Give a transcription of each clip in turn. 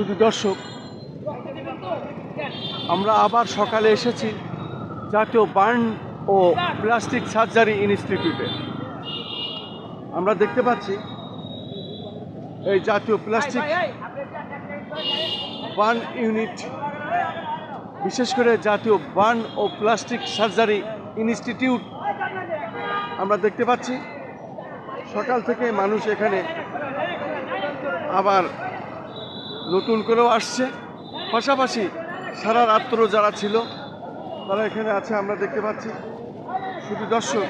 শুধু দর্শক, আমরা আবার সকালে এসেছি জাতীয় বার্ন ও প্লাস্টিক সার্জারি ইনস্টিটিউটে। আমরা দেখতে পাচ্ছি এই জাতীয় প্লাস্টিক বার্ন ইউনিট, বিশেষ করে জাতীয় বার্ন ও প্লাস্টিক সার্জারি ইনস্টিটিউট। আমরা দেখতে পাচ্ছি সকাল থেকে মানুষ এখানে আবার নতুন করেও আসছে। পাশাপাশি সারা রাত্র যারা ছিল, তারা এখানে আছে, আমরা দেখতে পাচ্ছি। শুধু দর্শক,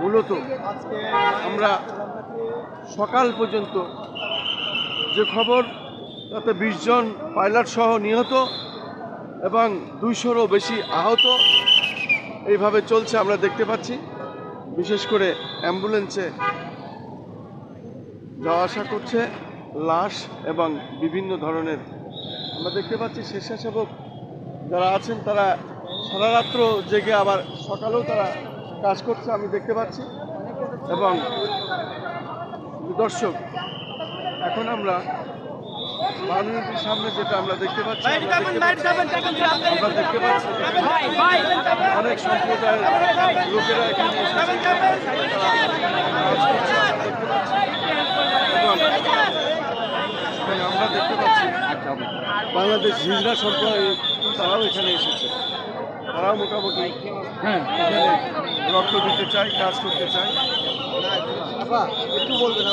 মূলত আমরা সকাল পর্যন্ত যে খবর, তাতে বিশ জন পাইলট সহ নিহত এবং দুইশোরও বেশি আহত, এইভাবে চলছে, আমরা দেখতে পাচ্ছি। বিশেষ করে অ্যাম্বুলেন্সে যাওয়া আসা করছে। লাশ এবং বিভিন্ন ধরনের আমরা দেখতে পাচ্ছি স্বেচ্ছাসেবক যারা আছেন তারা সারা রাত্র জেগে আবার সকালেও তারা কাজ করছে আমি দেখতে পাচ্ছি। এবং দর্শক এখন আমরা বানুনীতির সামনে যেটা আমরা দেখতে পাচ্ছি আমরা দেখতে পাচ্ছি অনেক সম্প্রদায়ের লোকেরা এখানে এসেছে তারা কাজ করছে আমরা দেখতে পাচ্ছি এবং এবং আমরা দেখতে পাচ্ছি বাংলাদেশ হিজড়া সরকার তারাও এখানে এসেছে। তারাও মোটামুটি হ্যাঁ। এখানে রক্ত দিতে চায় কাজ করতে চায়। একটু বলবেন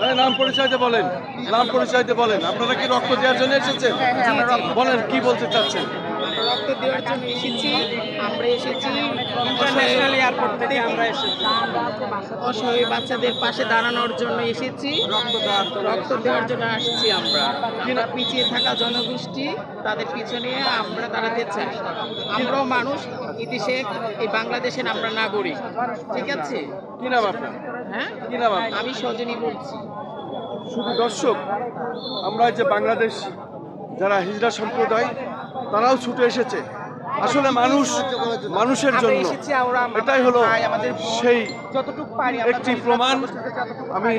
হ্যাঁ নাম পরিচয়তে বলেন। নাম পরিচয়তে বলেন। আপনারা কি রক্ত দেওয়ার জন্য এসেছেন? বলেন কি বলতে চাচ্ছেন? রক্ত দেওয়ার জন্য এসেছি। আমরা এসেছি ইন্টারন্যাশনাল এয়ারপোর্ট থেকে আমরা এসেছি। অসহায় বাচ্চাদের পাশে দাঁড়ানোর জন্য এসেছি। রক্ত দেওয়ার জন্য রক্ত দেওয়ার জন্য আসছি আমরা। আমরা পিছিয়ে থাকা জনগোষ্ঠী তাদের পিছনে আমরা দাঁড়াতে চাই। আমরাও মানুষ এই দেশে এই বাংলাদেশের আমরা নাগরিক। ঠিক আছে? কি নাম আপনার? হ্যাঁ? কি নাম আমি সজনী বলছি। শুধু দর্শক আমরা যে বাংলাদেশ যারা হিজড়া সম্প্রদায় তারাও ছুটে এসেছে। আসলে মানুষ মানুষের জন্য। এটাই হলো সেই যতটুকু একটি প্রমাণ। আমি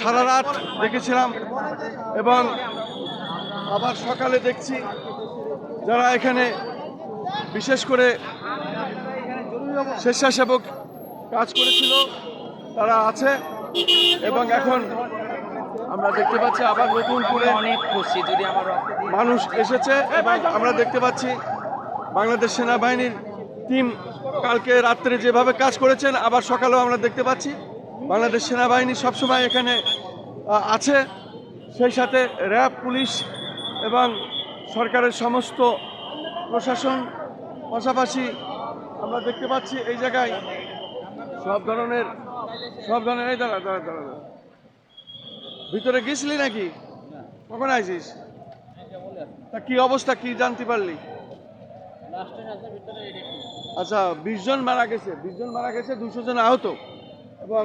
সারা রাত দেখেছিলাম এবং আবার সকালে দেখছি যারা এখানে বিশেষ করে স্বেচ্ছাসেবক কাজ করেছিল তারা আছে এবং এখন আমরা দেখতে পাচ্ছি আবার নতুন করে অনেক খুশি যদি আমার মানুষ এসেছে এবং আমরা দেখতে পাচ্ছি বাংলাদেশ সেনাবাহিনীর টিম কালকে রাত্রে যেভাবে কাজ করেছেন, আবার সকালেও আমরা দেখতে পাচ্ছি। বাংলাদেশ সেনাবাহিনী সবসময় এখানে আছে। সেই সাথে র্যাব, পুলিশ এবং সরকারের সমস্ত প্রশাসন পাশাপাশি আমরা দেখতে পাচ্ছি এই জায়গায় সব ধরনের সব ধরনের, এই দাঁড়া দাঁড়া দাঁড়া। ভিতরে গেছিলি নাকি? কখন আইছিস তা কি অবস্থা, কি জানতে পারলি? আচ্ছা বিশ জন মারা গেছে। বিশ জন মারা গেছে দুশো জন আহত। এবং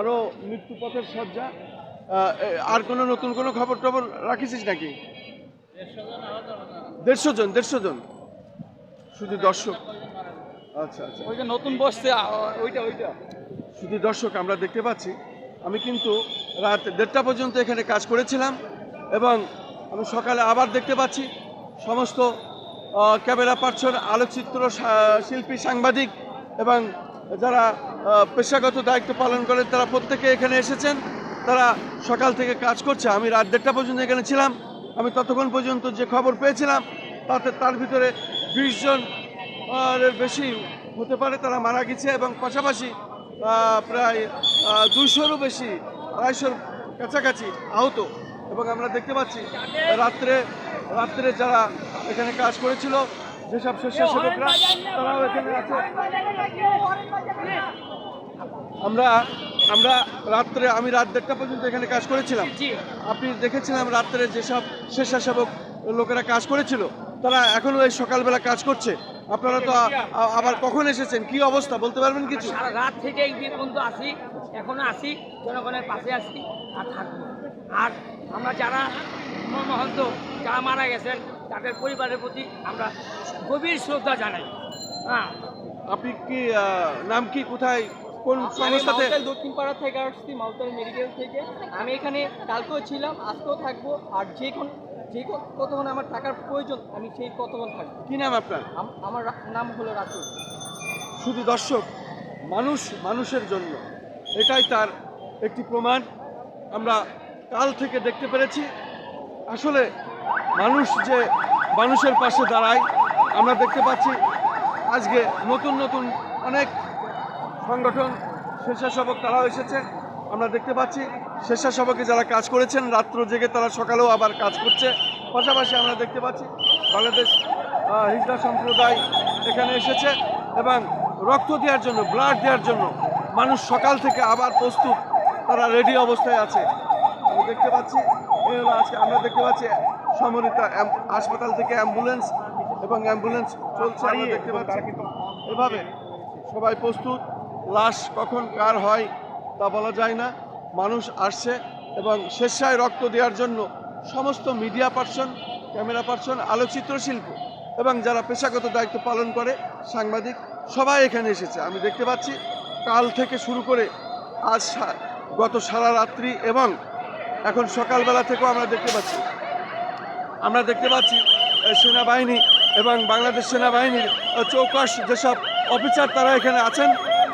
আরও মৃত্যু পথের সজ্জা আর কোনো নতুন কোনো খবর টবর রাখিছিস নাকি? দেড়শো জন দেড়শো জন। শুধু দর্শক। আচ্ছা আচ্ছা। ওই যে নতুন বসছে ওইটা ওইটা। শুধু দর্শক আমরা দেখতে পাচ্ছি। আমি কিন্তু রাত দেড়টা পর্যন্ত এখানে কাজ করেছিলাম এবং আমি সকালে আবার দেখতে পাচ্ছি। সমস্ত ক্যামেরা পার্সন আলোকচিত্র শিল্পী সাংবাদিক এবং যারা পেশাগত দায়িত্ব পালন করেন, তারা প্রত্যেকে এখানে এসেছেন। তারা সকাল থেকে কাজ করছে। আমি রাত দেড়টা পর্যন্ত এখানে ছিলাম। আমি ততক্ষণ পর্যন্ত যে খবর পেয়েছিলাম, তাতে তার ভিতরে বিশ জন বেশি হতে পারে, তারা মারা গেছে এবং পাশাপাশি প্রায় দুইশোরও বেশি, আড়াইশোর কাছাকাছি আহত। এবং আমরা দেখতে পাচ্ছি রাত্রে রাত্রে যারা এখানে কাজ করেছিল যেসব স্বেচ্ছাসেবকরা তারাও এখানে আছে। আমরা আমরা রাত্রে আমি রাত দেড়টা পর্যন্ত এখানে কাজ করেছিলাম। আপনি দেখেছিলাম রাত্রে যেসব স্বেচ্ছাসেবক লোকেরা কাজ করেছিল তারা এখনও এই সকালবেলা কাজ করছে। আপনারা তো আবার কখন এসেছেন? কি অবস্থা? বলতে পারবেন কিছু? সারা রাত থেকে এই পর্যন্ত আসি এখনও আসি জনগণের পাশে আসি আর থাকব। আর আমরা যারা মহন্ত যারা মারা গেছেন তাদের পরিবারের প্রতি আমরা গভীর শ্রদ্ধা জানাই। হ্যাঁ। আপনি কি নাম কি কোথায় কোন সংস্থাতে? দক্ষিণ পাড়া থেকে আসছি মালদার মেডিকেল থেকে। আমি এখানে কালকেও ছিলাম আজকেও থাকব আর যে কোন যে কোন- কতক্ষণ আমার টাকার প্রয়োজন আমি সেই কতক্ষণ থাকব। কি নাম আপনার? আমার নাম হলো রাতুল। শুধু দর্শক মানুষ মানুষের জন্য এটাই তার একটি প্রমাণ। আমরা কাল থেকে দেখতে পেরেছি, আসলে মানুষ যে মানুষের পাশে দাঁড়ায়, আমরা দেখতে পাচ্ছি আজকে নতুন নতুন অনেক সংগঠন, স্বেচ্ছাসেবক তারাও এসেছে, আমরা দেখতে পাচ্ছি স্বেচ্ছাসেবকে যারা কাজ করেছেন, রাত্র জেগে তারা সকালেও আবার কাজ করছে, পাশাপাশি আমরা দেখতে পাচ্ছি বাংলাদেশ হিজড়া সম্প্রদায় এখানে এসেছে এবং রক্ত দেওয়ার জন্য ব্লাড দেওয়ার জন্য মানুষ সকাল থেকে আবার প্রস্তুত, তারা রেডি অবস্থায় আছে। দেখতে পাচ্ছি। এই হলো আজকে আমরা দেখতে পাচ্ছি সমন্বিত হাসপাতাল থেকে অ্যাম্বুলেন্স এবং অ্যাম্বুলেন্স চলছে আমরা দেখতে পাচ্ছি। এভাবে সবাই প্রস্তুত। লাশ কখন কার হয় তা বলা যায় না। মানুষ আসছে এবং স্বেচ্ছায় রক্ত দেওয়ার জন্য সমস্ত মিডিয়া পার্সন ক্যামেরা পার্সন আলোকচিত্র শিল্প এবং যারা পেশাগত দায়িত্ব পালন করে সাংবাদিক সবাই এখানে এসেছে। আমি দেখতে পাচ্ছি কাল থেকে শুরু করে আজ গত সারা রাত্রি এবং এখন সকালবেলা থেকেও আমরা দেখতে পাচ্ছি। আমরা দেখতে পাচ্ছি সেনাবাহিনী এবং বাংলাদেশ সেনাবাহিনীর চৌকাশ যেসব অফিসার তারা এখানে আছেন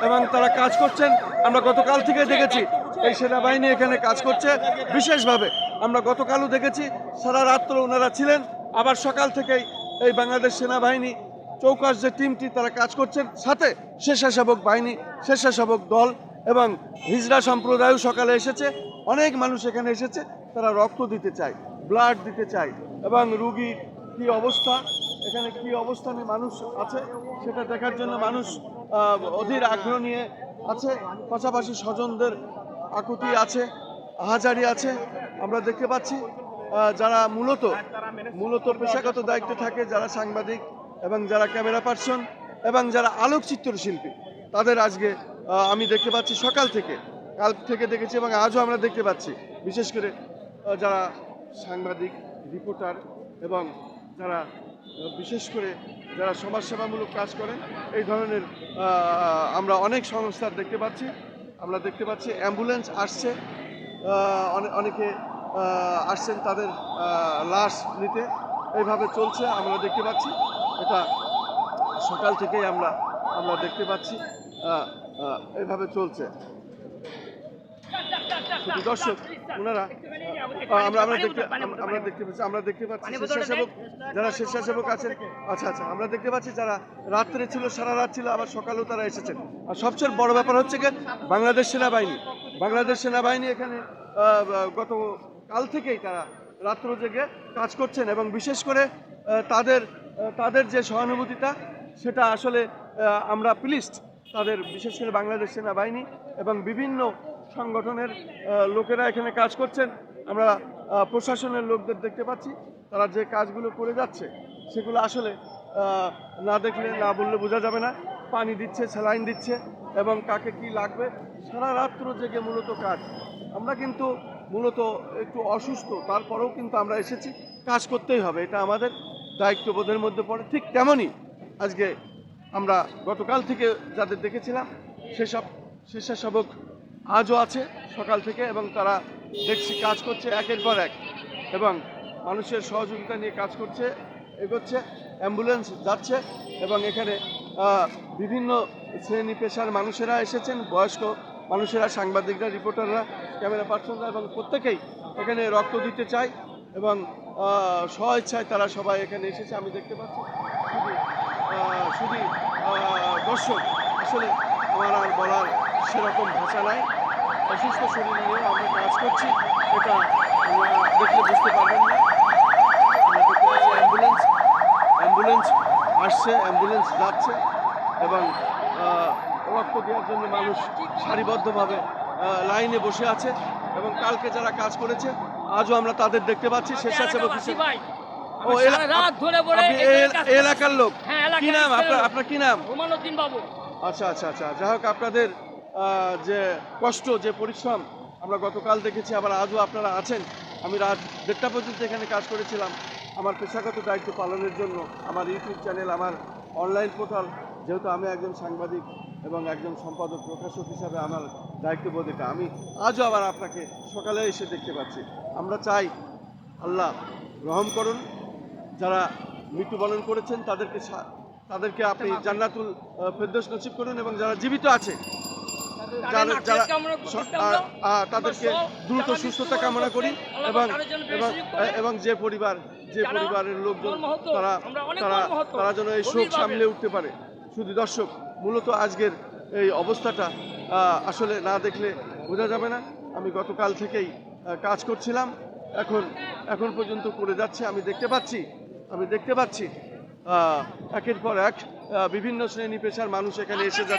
এবং তারা কাজ করছেন। আমরা গতকাল থেকে দেখেছি, এই সেনাবাহিনী এখানে কাজ করছে। বিশেষভাবে আমরা গতকালও দেখেছি, সারা রাত্র ওনারা ছিলেন। আবার সকাল থেকেই এই বাংলাদেশ সেনাবাহিনী চৌকাশ যে টিমটি তারা কাজ করছেন, সাথে স্বেচ্ছাসেবক বাহিনী, স্বেচ্ছাসেবক দল এবং হিজড়া সম্প্রদায়ও সকালে এসেছে। অনেক মানুষ এখানে এসেছে, তারা রক্ত দিতে চায় ব্লাড দিতে চায়, এবং রুগীর কি অবস্থা, এখানে কি অবস্থানে মানুষ আছে, সেটা দেখার জন্য মানুষ অধীর আগ্রহ নিয়ে আছে, পাশাপাশি স্বজনদের আকুতি আছে আহাজারি আছে, আমরা দেখতে পাচ্ছি যারা মূলত মূলত পেশাগত দায়িত্বে থাকে, যারা সাংবাদিক এবং যারা ক্যামেরা পার্সন এবং যারা আলোকচিত্র শিল্পী, তাদের আজকে আমি দেখতে পাচ্ছি সকাল থেকে। কাল থেকে দেখেছি এবং আজও আমরা দেখতে পাচ্ছি। বিশেষ করে যারা সাংবাদিক, রিপোর্টার এবং যারা বিশেষ করে যারা সমাজসেবামূলক কাজ করেন, এই ধরনের আমরা অনেক সংস্থার দেখতে পাচ্ছি। আমরা দেখতে পাচ্ছি অ্যাম্বুলেন্স আসছে অনেকে আসছেন তাদের লাশ নিতে। এইভাবে চলছে, আমরা দেখতে পাচ্ছি। এটা সকাল থেকেই আমরা আমরা দেখতে পাচ্ছি এইভাবে চলছে। শুধু দর্শক ওনারা আমরা আমরা দেখতে আমরা- দেখতে পাচ্ছি আমরা দেখতে পাচ্ছি স্বেচ্ছাসেবক যারা স্বেচ্ছাসেবক আছেন আচ্ছা আচ্ছা আমরা দেখতে পাচ্ছি যারা রাত্রে ছিল সারা রাত ছিল আবার সকালেও তারা এসেছেন। আর সবচেয়ে বড় ব্যাপার হচ্ছে কি বাংলাদেশ সেনাবাহিনী বাংলাদেশ সেনাবাহিনী এখানে গত কাল থেকেই তারা রাত্র জেগে কাজ করছেন এবং বিশেষ করে তাদের তাদের যে সহানুভূতিটা সেটা আসলে আমরা প্লিস্ট তাদের বিশেষ করে বাংলাদেশ সেনাবাহিনী এবং বিভিন্ন সংগঠনের লোকেরা এখানে কাজ করছেন। আমরা প্রশাসনের লোকদের দেখতে পাচ্ছি, তারা যে কাজগুলো করে যাচ্ছে, সেগুলো আসলে না দেখলে, না বললে বোঝা যাবে না। পানি দিচ্ছে, স্যালাইন দিচ্ছে, এবং কাকে কি লাগবে, সারা রাত্র জেগে মূলত কাজ। আমরা কিন্তু মূলত একটু অসুস্থ, তারপরেও কিন্তু আমরা এসেছি, কাজ করতেই হবে, এটা আমাদের দায়িত্ববোধের মধ্যে পড়ে। ঠিক তেমনই আজকে আমরা গতকাল থেকে যাদের দেখেছিলাম, সেসব, স্বেচ্ছাসেবক আজও আছে সকাল থেকে এবং তারা দেখছি কাজ করছে একের পর এক এবং মানুষের সহযোগিতা নিয়ে কাজ করছে এগোচ্ছে অ্যাম্বুলেন্স যাচ্ছে এবং এখানে বিভিন্ন শ্রেণি পেশার মানুষেরা এসেছেন বয়স্ক মানুষেরা সাংবাদিকরা রিপোর্টাররা ক্যামেরা পার্সনরা এবং প্রত্যেকেই এখানে রক্ত দিতে চায় এবং আহ, স্বইচ্ছায় তারা সবাই এখানে এসেছে আমি দেখতে পাচ্ছি। শুধু শুধু দর্শক আসলে আমার আর বলার সেরকম ভাষা নাই। অসুস্থ শরীর নিয়েও আমরা কাজ করছি এটা দেখলে বুঝতে পারবেন না। অ্যাম্বুলেন্স অ্যাম্বুলেন্স আসছে অ্যাম্বুলেন্স যাচ্ছে এবং রক্ত দেওয়ার জন্য মানুষ সারিবদ্ধভাবে লাইনে বসে আছে এবং কালকে যারা কাজ করেছে আজও আমরা তাদের দেখতে পাচ্ছি স্বেচ্ছাসেবক ও এলাকার লোক। হ্যাঁ, কি নাম আপনার আপনার কি নাম? বাবু। আচ্ছা আচ্ছা আচ্ছা। যাই হোক আপনাদের যে কষ্ট যে পরিশ্রম আমরা গতকাল দেখেছি আবার আজও আপনারা আছেন। আমি রাত দেড়টা পর্যন্ত এখানে কাজ করেছিলাম। আমার পেশাগত দায়িত্ব পালনের জন্য আমার ইউটিউব চ্যানেল আমার অনলাইন পোর্টাল যেহেতু আমি একজন সাংবাদিক এবং একজন সম্পাদক প্রকাশক হিসাবে আমার দায়িত্ববোধ এটা। আমি আজও আবার আপনাকে সকালে এসে দেখতে পাচ্ছি। আমরা চাই আল্লাহ রহম করুন। যারা মৃত্যুবরণ করেছেন তাদেরকে তাদেরকে আপনি জান্নাতুল আহ, ফেরদৌস নসিব করুন এবং যারা জীবিত আছে যারা তাদেরকে দ্রুত সুস্থতা কামনা করি এবং এবং এবং যে পরিবার যে পরিবারের লোকজন তারা তারা তারা যেন এই শোক সামলে উঠতে পারে। শুধু দর্শক মূলত আজকের এই অবস্থাটা আসলে না দেখলে বোঝা যাবে না। আমি গতকাল থেকেই কাজ করছিলাম। এখন এখন পর্যন্ত করে যাচ্ছে। আমি দেখতে পাচ্ছি আমি দেখতে পাচ্ছি একের পর এক বিভিন্ন শ্রেণি পেশার মানুষ এখানে এসে যাচ্ছে